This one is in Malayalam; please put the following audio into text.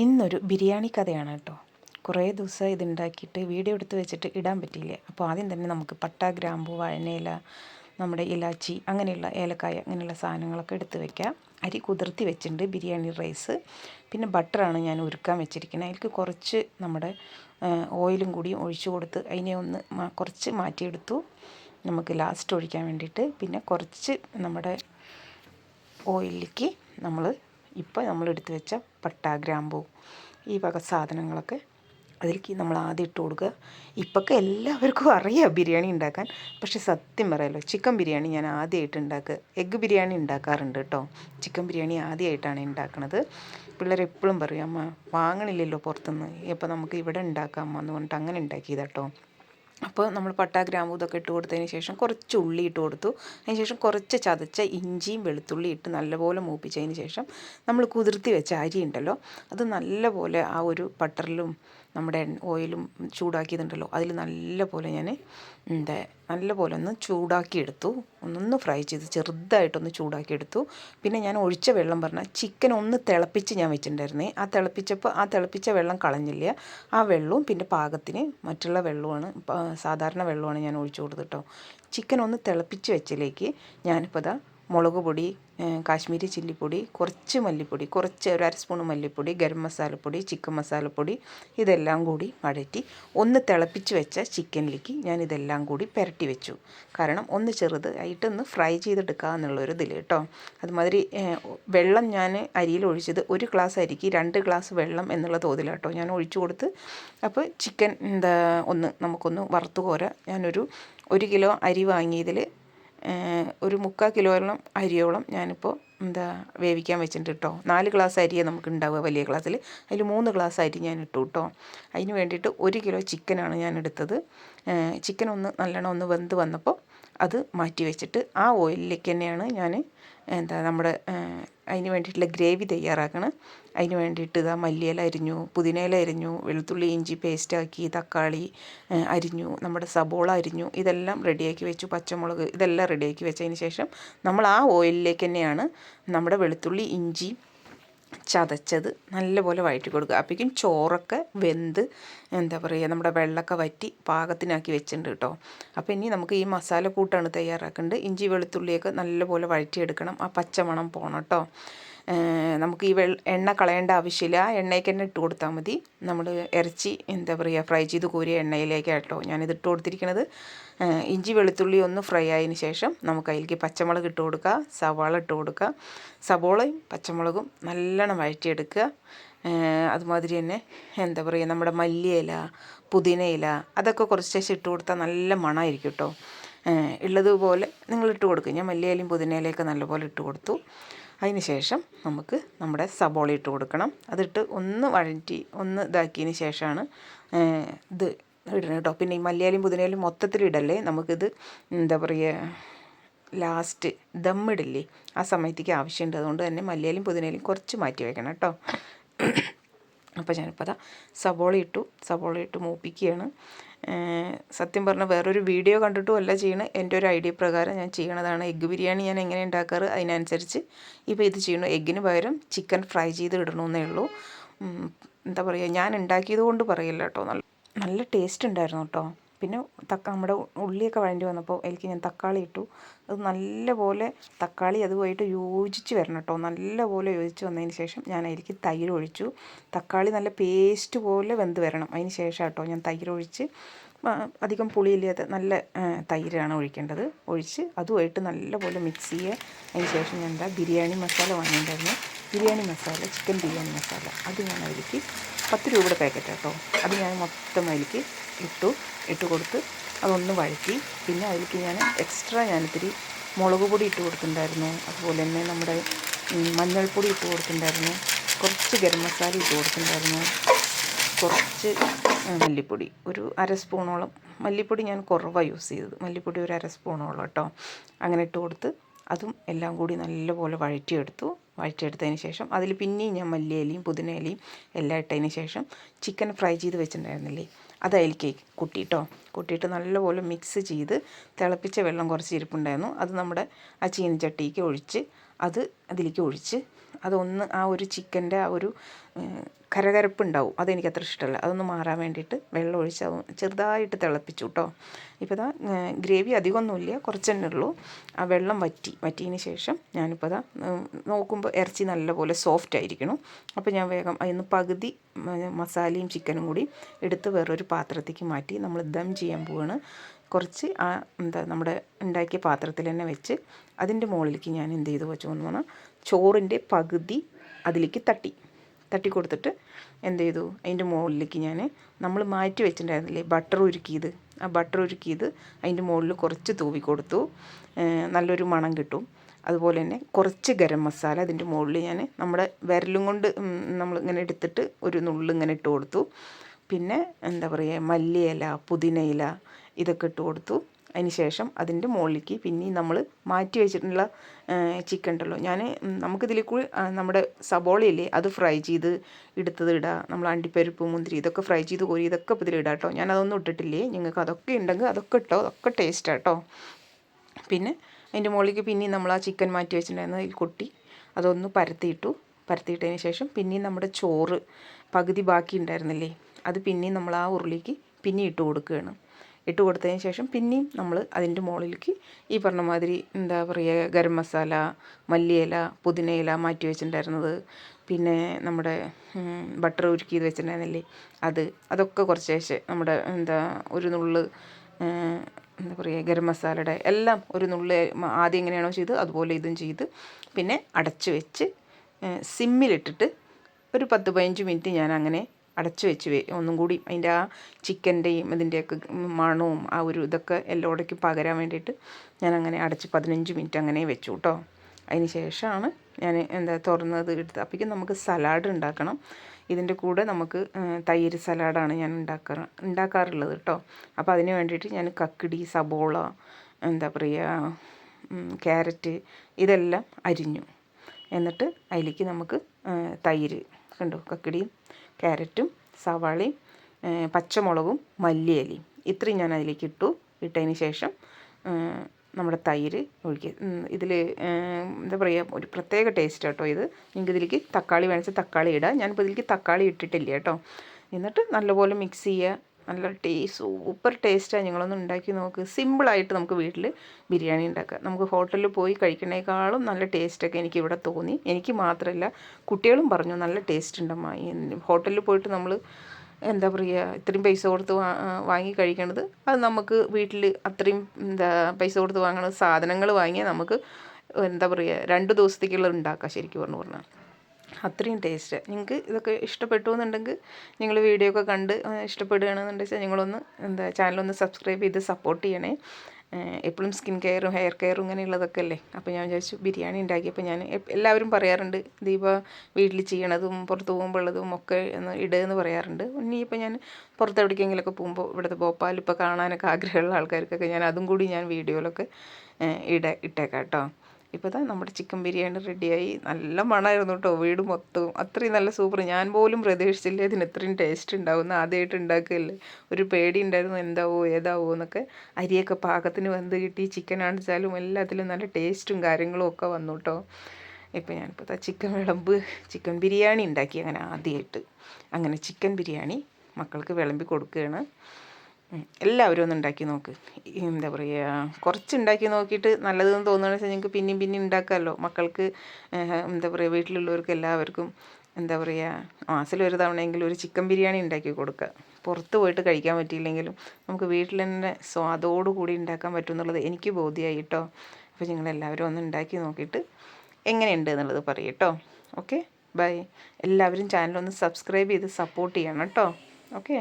ഇന്നൊരു ബിരിയാണി കഥയാണ് കേട്ടോ. കുറേ ദിവസം ഇതുണ്ടാക്കിയിട്ട് വീഡിയോ എടുത്ത് വെച്ചിട്ട് ഇടാൻ പറ്റിയില്ല. അപ്പോൾ ആദ്യം തന്നെ നമുക്ക് പട്ട ഗ്രാമ്പു വഴനയില നമ്മുടെ ഇലാച്ചി അങ്ങനെയുള്ള ഏലക്കായ അങ്ങനെയുള്ള സാധനങ്ങളൊക്കെ എടുത്ത് വെക്കാം. അരി കുതിർത്തി വെച്ചിട്ടുണ്ട് ബിരിയാണി റൈസ്. പിന്നെ ബട്ടറാണ് ഞാൻ ഉരുക്കാൻ വെച്ചിരിക്കുന്നത്. അതിലേക്ക് കുറച്ച് നമ്മുടെ ഓയിലും കൂടി ഒഴിച്ചു കൊടുത്ത് അതിനെ ഒന്ന് കുറച്ച് മാറ്റിയെടുത്തു. നമുക്ക് ലാസ്റ്റ് ഒഴിക്കാൻ വേണ്ടിയിട്ട്. പിന്നെ കുറച്ച് നമ്മുടെ ഓയിലിലേക്ക് നമ്മൾ ഇപ്പോൾ എടുത്തു വെച്ച പട്ട ഗ്രാമ്പൂ. ഈ വക സാധനങ്ങളൊക്കെ അതിലേക്ക് നമ്മൾ ആദ്യം ഇട്ട് കൊടുക്കുക. ഇപ്പൊക്കെ എല്ലാവർക്കും അറിയാം ബിരിയാണി ഉണ്ടാക്കാൻ. പക്ഷേ സത്യം പറയാലോ ചിക്കൻ ബിരിയാണി ഞാൻ ആദ്യമായിട്ട് ഉണ്ടാക്കുക. എഗ്ഗ് ബിരിയാണി ഉണ്ടാക്കാറുണ്ട് കേട്ടോ. ചിക്കൻ ബിരിയാണി ആദ്യമായിട്ടാണ് ഉണ്ടാക്കുന്നത് പിള്ളേർ എപ്പോഴും പറയും അമ്മ വാങ്ങണില്ലല്ലോ പുറത്തുനിന്ന്. ഇപ്പോൾ നമുക്ക് ഇവിടെ ഉണ്ടാക്കാം അമ്മ എന്ന് പറഞ്ഞിട്ട് അങ്ങനെ ഉണ്ടാക്കിയതാട്ടോ അപ്പോൾ നമ്മൾ പട്ട ഗ്രാമ്പൂ ഇതൊക്കെ ഇട്ട് കൊടുത്തതിന് ശേഷം കുറച്ച് ഉള്ളി ഇട്ട് കൊടുത്തു. അതിന് ശേഷം കുറച്ച് ചതച്ച ഇഞ്ചിയും വെളുത്തുള്ളി ഇട്ട് നല്ലപോലെ മൂപ്പിച്ചതിന് ശേഷം നമ്മൾ കുതിർത്തി വെച്ച അരി ഉണ്ടല്ലോ അത് നല്ലപോലെ ആ ഒരു ബട്ടറിലും നമ്മുടെ ഓയിലും ചൂടാക്കിയതുണ്ടല്ലോ. അതിൽ നല്ല പോലെ ഞാൻ എന്താ നല്ല പോലെ ഒന്ന് ചൂടാക്കിയെടുത്തു. ഒന്നൊന്ന് ഫ്രൈ ചെയ്ത് ചെറുതായിട്ടൊന്ന് ചൂടാക്കിയെടുത്തു. പിന്നെ ഞാൻ ഒഴിച്ച വെള്ളം പറഞ്ഞാൽ ചിക്കൻ ഒന്ന് തിളപ്പിച്ച് ഞാൻ വെച്ചിട്ടുണ്ടായിരുന്നേ. ആ തിളപ്പിച്ചപ്പോൾ ആ തിളപ്പിച്ച വെള്ളം കളഞ്ഞില്ല. ആ വെള്ളവും പിന്നെ പാകത്തിന് മറ്റുള്ള വെള്ളമാണ് സാധാരണ വെള്ളമാണ് ഞാൻ ഒഴിച്ചു കൊടുത്തിട്ടോ ചിക്കൻ ഒന്ന് തിളപ്പിച്ച് വെച്ചിലേക്ക് ഞാനിപ്പോൾ ഇതാ മുളക് പൊടി കാശ്മീരി ചില്ലിപ്പൊടി കുറച്ച് മല്ലിപ്പൊടി കുറച്ച് ഒരു അര സ്പൂൺ മല്ലിപ്പൊടി ഗരം മസാലപ്പൊടി ചിക്കൻ മസാലപ്പൊടി ഇതെല്ലാം കൂടി വഴറ്റി ഒന്ന് തിളപ്പിച്ച് വെച്ച ചിക്കനിലേക്ക് ഞാൻ ഇതെല്ലാം കൂടി പുരട്ടി വെച്ചു. കാരണം ഒന്ന് ചെറുത് ആയിട്ടൊന്ന് ഫ്രൈ ചെയ്തെടുക്കുക എന്നുള്ളൊരു ഇതിൽ കേട്ടോ. അതുമാതിരി വെള്ളം ഞാൻ അരിയിൽ ഒഴിച്ചത് ഒരു ഗ്ലാസ് അരിക്ക് രണ്ട് ഗ്ലാസ് വെള്ളം എന്നുള്ള തോതിലാട്ടോ ഞാൻ ഒഴിച്ചു കൊടുത്ത്. അപ്പോൾ ചിക്കൻ എന്താ ഒന്ന് നമുക്കൊന്ന് വറുത്ത് കോര. ഞാനൊരു ഒരു കിലോ അരി വാങ്ങിയതിൽ ഒരു മുക്കാൽ കിലോയോളം അരിയോളം ഞാനിപ്പോൾ എന്താ വേവിക്കാൻ വെച്ചിട്ടുണ്ട് കേട്ടോ നാല് ഗ്ലാസ് അരിയെ നമുക്ക് ഉണ്ടാവുക വലിയ ഗ്ലാസ്സിൽ അതിൽ മൂന്ന് ഗ്ലാസ് അരി ഞാൻ ഇട്ടു കേട്ടോ അതിന് വേണ്ടിയിട്ട് ഒരു കിലോ ചിക്കനാണ് ഞാൻ എടുത്തത് ചിക്കൻ ഒന്ന് നല്ലോണം ഒന്ന് വെന്ത് വന്നപ്പോൾ അത് മാറ്റി വെച്ചിട്ട് ആ ഓയിലിലേക്ക് തന്നെയാണ് ഞാൻ എന്താ നമ്മുടെ അതിന് വേണ്ടിയിട്ടുള്ള ഗ്രേവി തയ്യാറാക്കണം. അതിന് വേണ്ടിയിട്ട് ഇതാ മല്ലിയില അരിഞ്ഞു പുതിനയില അരിഞ്ഞു വെളുത്തുള്ളി ഇഞ്ചി പേസ്റ്റാക്കി തക്കാളി അരിഞ്ഞു നമ്മുടെ സബോള അരിഞ്ഞു ഇതെല്ലാം റെഡിയാക്കി വെച്ചു. പച്ചമുളക് ഇതെല്ലാം റെഡിയാക്കി വെച്ചതിന് ശേഷം നമ്മൾ ആ ഓയിലിലേക്ക് തന്നെയാണ് നമ്മുടെ വെളുത്തുള്ളി ഇഞ്ചി ചതച്ചത് നല്ലപോലെ വഴറ്റി കൊടുക്കുക അപ്പോഴേക്കും ചോറൊക്കെ വെന്ത് എന്താ പറയുക നമ്മുടെ വെള്ളമൊക്കെ വറ്റി പാകത്തിനാക്കി വെച്ചിട്ടുണ്ട് കേട്ടോ. അപ്പോൾ ഇനി നമുക്ക് ഈ മസാല കൂട്ടാണ് തയ്യാറാക്കേണ്ടത്. ഇഞ്ചി വെളുത്തുള്ളിയൊക്കെ നല്ലപോലെ വഴറ്റിയെടുക്കണം. ആ പച്ചമണം പോകണം കേട്ടോ. നമുക്ക് ഈ വെള്ള എണ്ണ കളയേണ്ട ആവശ്യമില്ല. എണ്ണയ്ക്ക് തന്നെ ഇട്ട് കൊടുത്താൽ മതി. നമ്മൾ ഇറച്ചി എന്താ പറയുക ഫ്രൈ ചെയ്ത് കോരിയ എണ്ണയിലേക്ക് കേട്ടോ ഞാനിത് ഇട്ട് കൊടുത്തിരിക്കുന്നത് ഇഞ്ചി വെളുത്തുള്ളി ഒന്ന് ഫ്രൈ ആയതിന് ശേഷം നമുക്ക് അതിലേക്ക് പച്ചമുളക് ഇട്ട് കൊടുക്കുക. സവാള ഇട്ട് കൊടുക്കുക. സവോളയും പച്ചമുളകും നല്ലോണം വഴറ്റിയെടുക്കുക. അതുമാതിരി തന്നെ എന്താ പറയുക നമ്മുടെ മല്ലിയില പുതിനയില അതൊക്കെ കുറച്ച് ശേഷം ഇട്ട് കൊടുത്താൽ നല്ല മണമായിരിക്കും കേട്ടോ. ഉള്ളതുപോലെ നിങ്ങൾ ഇട്ട് കൊടുക്കുക. ഞാൻ മല്ലിയിലയും പുതിനയിലയൊക്കെ നല്ലപോലെ ഇട്ട് കൊടുത്തു. അതിന് ശേഷം നമുക്ക് നമ്മുടെ സബോള ഇട്ട് കൊടുക്കണം. അതിട്ട് ഒന്ന് വഴറ്റി ഒന്ന് ഇതാക്കിയതിന് ശേഷമാണ് ഇത് ഇടണം കേട്ടോ പിന്നെ ഈ മല്ലിയാലും പുതിനയിലും മൊത്തത്തിൽ ഇടല്ലേ? നമുക്കിത് എന്താ പറയുക ലാസ്റ്റ് ദമ്മിടില്ലേ ആ സമയത്തേക്ക് ആവശ്യമുണ്ട്. അതുകൊണ്ട് തന്നെ മല്ലിയാലും പുതിനയിലും കുറച്ച് മാറ്റി വെക്കണം കേട്ടോ അപ്പോൾ ഞാനിപ്പോൾ അതാ സബോള ഇട്ടു. സബോള ഇട്ട് മൂപ്പിക്കുകയാണ്. സത്യം പറഞ്ഞാൽ വേറൊരു വീഡിയോ കണ്ടിട്ടും അല്ല ചെയ്യണത് എന്റെ ഒരു ഐഡിയ പ്രകാരം ഞാൻ ചെയ്യണതാണ്. എഗ്ഗ് ബിരിയാണി ഞാൻ എങ്ങനെ ഉണ്ടാക്കാറ് അതിനനുസരിച്ച് ഇപ്പോൾ ഇത് ചെയ്യണു എഗ്ഗിന് പകരം ചിക്കൻ ഫ്രൈ ചെയ്ത് ഇടണമെന്നേ ഉള്ളൂ. എന്താ പറയുക ഞാൻ ഉണ്ടാക്കിയത് കൊണ്ട് പറയില്ല കേട്ടോ. നല്ല നല്ല ടേസ്റ്റ് ഉണ്ടായിരുന്നു കേട്ടോ. പിന്നെ തക്ക നമ്മുടെ ഉള്ളിയൊക്കെ വഴണ്ടി വന്നപ്പോൾ എനിക്ക് ഞാൻ തക്കാളി ഇട്ടു. അത് നല്ലപോലെ തക്കാളി അതുമായിട്ട് യോജിച്ച് വരണം കേട്ടോ. നല്ലപോലെ യോജിച്ച് വന്നതിന് ശേഷം ഞാൻ അതിലേക്ക് തൈര് ഒഴിച്ചു. തക്കാളി നല്ല പേസ്റ്റ് പോലെ വെന്ത് വരണം അതിന് ശേഷം കേട്ടോ ഞാൻ തൈര് ഒഴിച്ച് അധികം പുളിയില്ലാത്ത നല്ല തൈരാണ് ഒഴിക്കേണ്ടത്. ഒഴിച്ച് അതുമായിട്ട് നല്ലപോലെ മിക്സ് ചെയ്യുക. അതിന് ശേഷം ഞാൻ എന്താ ബിരിയാണി മസാല വാങ്ങിയിട്ടുണ്ടായിരുന്നു. ബിരിയാണി മസാല ചിക്കൻ ബിരിയാണി മസാല. അത് ഞാൻ അതിലേക്ക് പത്ത് രൂപയുടെ പാക്കറ്റ് കേട്ടോ. അത് ഞാൻ മൊത്തം അതിലേക്ക് ഇട്ടു. ഇട്ട് കൊടുത്ത് അതൊന്ന് വഴറ്റി. പിന്നെ അതിലേക്ക് ഞാൻ എക്സ്ട്രാ ഞാനിത്തിരി മുളക് പൊടി ഇട്ട് കൊടുത്തിട്ടുണ്ടായിരുന്നു. അതുപോലെ തന്നെ നമ്മുടെ മഞ്ഞൾപ്പൊടി ഇട്ട് കൊടുത്തിട്ടുണ്ടായിരുന്നു. കുറച്ച് ഗരം മസാല ഇട്ട് കൊടുത്തിട്ടുണ്ടായിരുന്നു. കുറച്ച് മല്ലിപ്പൊടി. ഒരു അര സ്പൂണോളം മല്ലിപ്പൊടി ഞാൻ കുറവാണ് യൂസ് ചെയ്തത്. മല്ലിപ്പൊടി ഒരു അര സ്പൂണോളം കേട്ടോ അങ്ങനെ ഇട്ട് കൊടുത്ത് അതും എല്ലാം കൂടി നല്ലപോലെ വഴറ്റിയെടുത്തു. വഴറ്റിയെടുത്തതിന് ശേഷം അതിൽ പിന്നെയും ഞാൻ മല്ലിയിലയും പുതിനയിലയും എല്ലാം ഇട്ടതിന് ശേഷം ചിക്കൻ ഫ്രൈ ചെയ്ത് വെച്ചിട്ടുണ്ടായിരുന്നില്ലേ? അത് കുട്ടിട്ടോ കൂട്ടിയിട്ട്? നല്ലപോലെ മിക്സ് ചെയ്ത് തിളപ്പിച്ച വെള്ളം കുറച്ച് ഇരിപ്പുണ്ടായിരുന്നു. അത് നമ്മുടെ ആ ചീനച്ചട്ടിക്ക് ഒഴിച്ച് അത് അതിലേക്ക് ഒഴിച്ച് അതൊന്ന് ആ ഒരു ചിക്കന്റെ ആ ഒരു കരകരപ്പ് ഉണ്ടാവും അതെനിക്ക് അത്ര ഇഷ്ടമല്ല. അതൊന്ന് മാറാൻ വേണ്ടിയിട്ട് വെള്ളം ഒഴിച്ച് ചെറുതായിട്ട് തിളപ്പിച്ചു കേട്ടോ ഇപ്പോൾ ഇതാ ഗ്രേവി അധികമൊന്നുമില്ല. കുറച്ച് തന്നെ ഉള്ളൂ. ആ വെള്ളം വറ്റി. വറ്റിയതിന് ശേഷം ഞാനിപ്പോൾ ഇതാ നോക്കുമ്പോൾ ഇറച്ചി നല്ലപോലെ സോഫ്റ്റ് ആയിരിക്കണം. അപ്പോൾ ഞാൻ വേഗം അതിന് പകുതി മസാലയും ചിക്കനും കൂടി എടുത്ത് വേറൊരു പാത്രത്തേക്ക് മാറ്റി നമ്മൾ ദം ചെയ്യാൻ പോവാണ്. കുറച്ച് ആ എന്താ നമ്മുടെ ഉണ്ടാക്കിയ പാത്രത്തിൽ തന്നെ വെച്ച് അതിന്റെ മുകളിലേക്ക് ഞാൻ എന്ത് ചെയ്തു വെച്ചു എന്ന് ചോറിന്റെ പകുതി അതിലേക്ക് തട്ടി. തട്ടി കൊടുത്തിട്ട് എന്ത് ചെയ്തു? അതിന്റെ മുകളിലേക്ക് ഞാൻ നമ്മൾ മാറ്റി വെച്ചിട്ടുണ്ടായിരുന്നില്ലേ? ബട്ടർ ഉരുക്കിയത്. ആ ബട്ടർ ഉരുക്കിയത് അതിന്റെ മുകളിൽ കുറച്ച് തൂവി കൊടുത്തു. നല്ലൊരു മണം കിട്ടും. അതുപോലെ തന്നെ കുറച്ച് ഗരം മസാല അതിന്റെ മുകളിൽ ഞാൻ നമ്മുടെ വിരലും കൊണ്ട് നമ്മൾ ഇങ്ങനെ എടുത്തിട്ട് ഒരു നുള്ളു ഇങ്ങനെ ഇട്ട് കൊടുത്തു. പിന്നെ എന്താ പറയുക മല്ലിയില പുതിനയില ഇതൊക്കെ ഇട്ട് കൊടുത്തു. ശേഷം അതിന്റെ മുകളിലേക്ക് പിന്നെയും നമ്മൾ മാറ്റി വെച്ചിട്ടുള്ള ചിക്കൻ ഉണ്ടല്ലോ. ഞാൻ നമുക്കിതിൽ കൂടി നമ്മുടെ സബോളയില്ലേ അത് ഫ്രൈ ചെയ്ത് എടുത്തത് ഇടുക നമ്മൾ അണ്ടിപ്പരിപ്പ് മുന്തിരി ഇതൊക്കെ ഫ്രൈ ചെയ്ത് കോരി ഇതൊക്കെ ഇപ്പോൾ ഇടാം കേട്ടോ ഞാൻ അതൊന്നും ഇട്ടിട്ടില്ലേ? നിങ്ങൾക്ക് അതൊക്കെ ഉണ്ടെങ്കിൽ അതൊക്കെ ഇട്ടോ. അതൊക്കെ ടേസ്റ്റാണ് കേട്ടോ പിന്നെ അതിന്റെ മുകളിലേക്ക് പിന്നെയും നമ്മൾ ആ ചിക്കൻ മാറ്റി വെച്ചിട്ടുണ്ടായിരുന്നു അതിൽ കൊട്ടി അതൊന്ന് പരത്തിയിട്ടു. പരത്തിയിട്ടതിന് ശേഷം പിന്നെയും നമ്മുടെ ചോറ് പകുതി ബാക്കി ഉണ്ടായിരുന്നില്ലേ? അത് പിന്നെയും നമ്മൾ ആ ഉരുളിക്ക് പിന്നെ ഇട്ട് കൊടുക്കുകയാണ്. ഇട്ട് കൊടുത്തതിന് ശേഷം പിന്നെയും നമ്മൾ അതിന്റെ മുകളിലേക്ക് ഈ പറഞ്ഞ മാതിരി എന്താ പറയുക ഗരം മസാല മല്ലിയില പുതിനയില മാറ്റി വെച്ചിട്ടുണ്ടായിരുന്നത്. പിന്നെ നമ്മുടെ ബട്ടർ ഉരുക്കി ഇത് വെച്ചിട്ടുണ്ടായിരുന്നില്ലേ? അത് അതൊക്കെ കുറച്ച് ശേഷം നമ്മുടെ എന്താ ഒരു നുള്ള് എന്താ പറയുക ഗരം മസാലയുടെ എല്ലാം ഒരു നുള്ള് ആദ്യം എങ്ങനെയാണോ ചെയ്ത് അതുപോലെ ഇതും ചെയ്ത് പിന്നെ അടച്ച് വെച്ച് സിമ്മിലിട്ടിട്ട് ഒരു പത്ത് പതിനഞ്ച് മിനിറ്റ് ഞാൻ അങ്ങനെ അടച്ചു വെച്ച് ഒന്നും കൂടി അതിന്റെ ആ ചിക്കന്റെയും ഇതിന്റെയൊക്കെ മണവും ആ ഒരു ഇതൊക്കെ എല്ലായിടേക്കും പകരാൻ വേണ്ടിയിട്ട് ഞാൻ അങ്ങനെ അടച്ച് പതിനഞ്ച് മിനിറ്റ് അങ്ങനെ വെച്ചു കേട്ടോ അതിന് ശേഷമാണ് ഞാൻ എന്താ തുറന്നത് എടുത്ത് അപ്പോഴേക്കും നമുക്ക് സലാഡ് ഉണ്ടാക്കണം. ഇതിന്റെ കൂടെ നമുക്ക് തൈര് സലാഡാണ് ഞാൻ ഉണ്ടാക്കാറ് ഉണ്ടാക്കാറുള്ളത് കേട്ടോ അപ്പോൾ അതിന് വേണ്ടിയിട്ട് ഞാൻ കക്കിടി സബോള എന്താ പറയുക ക്യാരറ്റ് ഇതെല്ലാം അരിഞ്ഞു. എന്നിട്ട് അതിലേക്ക് നമുക്ക് തൈര് കണ്ടോ കക്കിടിയും ക്യാരറ്റും സവാളയും പച്ചമുളകും മല്ലിയിലയും. ഇത്രയും ഞാൻ അതിലേക്ക് ഇട്ടു. ഇട്ടതിന് ശേഷം നമ്മുടെ തൈര് ഒഴിക്കുക. ഇതിൽ എന്താ പറയുക ഒരു പ്രത്യേക ടേസ്റ്റ് കേട്ടോ ഇത്. നിങ്ങൾക്ക് ഇതിലേക്ക് തക്കാളി വേണമെങ്കിൽ തക്കാളി ഇടാം. ഞാനിപ്പോൾ ഇതിലേക്ക് തക്കാളി ഇട്ടിട്ടില്ല കേട്ടോ. എന്നിട്ട് നല്ലപോലെ മിക്സ് ചെയ്യുക. നല്ല ടേസ്റ്റ് സൂപ്പർ ടേസ്റ്റാണ് ഞങ്ങളൊന്ന് ഉണ്ടാക്കി നോക്ക്. സിമ്പിളായിട്ട് നമുക്ക് വീട്ടിൽ ബിരിയാണി ഉണ്ടാക്കാം. നമുക്ക് ഹോട്ടലിൽ പോയി കഴിക്കണേക്കാളും നല്ല ടേസ്റ്റൊക്കെ എനിക്ക് ഇവിടെ തോന്നി. എനിക്ക് മാത്രമല്ല കുട്ടികളും പറഞ്ഞു നല്ല ടേസ്റ്റ് ഉണ്ടമ്മ ഹോട്ടലിൽ പോയിട്ട് നമ്മൾ എന്താ പറയുക ഇത്രയും പൈസ കൊടുത്ത് വാങ്ങി കഴിക്കണത് അത് നമുക്ക് വീട്ടിൽ അത്രയും എന്താ പൈസ കൊടുത്ത് വാങ്ങണ സാധനങ്ങൾ വാങ്ങിയാൽ നമുക്ക് എന്താ പറയുക രണ്ട് ദിവസത്തേക്കുള്ളത് ഉണ്ടാക്കാം ശരിക്കും പറഞ്ഞു പറഞ്ഞാൽ അത്രയും ടേസ്റ്റ് നിങ്ങൾക്ക് ഇതൊക്കെ ഇഷ്ടപ്പെട്ടു എന്നുണ്ടെങ്കിൽ നിങ്ങൾ വീഡിയോ ഒക്കെ കണ്ട് ഇഷ്ടപ്പെടുകയാണെന്നുണ്ടെങ്കിൽ നിങ്ങളൊന്ന് എന്താ ചാനലൊന്ന് സബ്സ്ക്രൈബ് ചെയ്ത് സപ്പോർട്ട് ചെയ്യണേ. എപ്പോഴും സ്കിൻ കെയറും ഹെയർ കെയറും ഇങ്ങനെയുള്ളതൊക്കെ അല്ലേ? അപ്പോൾ ഞാൻ വിചാരിച്ചു ബിരിയാണി ഉണ്ടാക്കിയപ്പോൾ ഞാൻ എല്ലാവരും പറയാറുണ്ട് ദീപ വീട്ടിൽ ചെയ്യണതും പുറത്ത് പോകുമ്പോൾ ഉള്ളതും ഒക്കെ ഒന്ന് ഇടുകയെന്ന് പറയാറുണ്ട്. ഇനിയിപ്പോൾ ഞാൻ പുറത്ത് എവിടേക്കെങ്കിലുമൊക്കെ പോകുമ്പോൾ ഇവിടുത്തെ ഭോപ്പാൽ ഇപ്പോൾ കാണാനൊക്കെ ആഗ്രഹമുള്ള ആൾക്കാർക്കൊക്കെ ഞാൻ അതും കൂടി ഞാൻ വീഡിയോയിലൊക്കെ ഇട ഇട്ടേക്കാം കേട്ടോ ഇപ്പോൾ ഇതാ നമ്മുടെ ചിക്കൻ ബിരിയാണി റെഡിയായി നല്ല മണമായിരുന്നു കേട്ടോ വീട് മൊത്തവും. അത്രയും നല്ല സൂപ്പർ ഞാൻ പോലും പ്രതീക്ഷിച്ചില്ല ഇതിന് ഇത്രയും ടേസ്റ്റ് ഉണ്ടാവുമെന്ന് ആദ്യമായിട്ട് ഉണ്ടാക്കുകയല്ലേ ഒരു പേടി ഉണ്ടായിരുന്നു എന്താവോ ഏതാവോ എന്നൊക്കെ. അരിയൊക്കെ പാകത്തിന് വെന്ത് കിട്ടി ചിക്കൻ ആണെച്ചാലും എല്ലാത്തിലും നല്ല ടേസ്റ്റും കാര്യങ്ങളും ഒക്കെ വന്നു കേട്ടോ ഇപ്പോൾ ഞാനിപ്പോൾ ചിക്കൻ വിളമ്പ് ചിക്കൻ ബിരിയാണി ഉണ്ടാക്കി അങ്ങനെ ആദ്യമായിട്ട് അങ്ങനെ ചിക്കൻ ബിരിയാണി മക്കൾക്ക് വിളമ്പി കൊടുക്കുകയാണ്. എല്ലാവരും ഒന്ന് ഉണ്ടാക്കി നോക്ക്. എന്താ പറയുക കുറച്ച് ഉണ്ടാക്കി നോക്കിയിട്ട് നല്ലതെന്ന് തോന്നുകയാണെന്ന് വെച്ചാൽ നിങ്ങൾക്ക് പിന്നെയും പിന്നെയും ഉണ്ടാക്കാമല്ലോ. മക്കൾക്ക് എന്താ പറയുക വീട്ടിലുള്ളവർക്ക് എല്ലാവർക്കും എന്താ പറയുക മാസത്തിൽ ഒരു തവണയെങ്കിലും ഒരു ചിക്കൻ ബിരിയാണി ഉണ്ടാക്കി കൊടുക്കുക. പുറത്ത് പോയിട്ട് കഴിക്കാൻ പറ്റിയില്ലെങ്കിലും നമുക്ക് വീട്ടിൽ തന്നെ സ്വാദോടു കൂടി ഉണ്ടാക്കാൻ പറ്റും എന്നുള്ളത് എനിക്ക് ബോധ്യമായി കേട്ടോ. അപ്പോൾ നിങ്ങളെല്ലാവരും ഒന്ന് ഉണ്ടാക്കി നോക്കിയിട്ട് എങ്ങനെയുണ്ട് എന്നുള്ളത് പറയും കേട്ടോ. ഓക്കെ? ബൈ. എല്ലാവരും ചാനൽ ഒന്ന് സബ്സ്ക്രൈബ് ചെയ്ത് സപ്പോർട്ട് ചെയ്യണം കേട്ടോ. ഓക്കെ?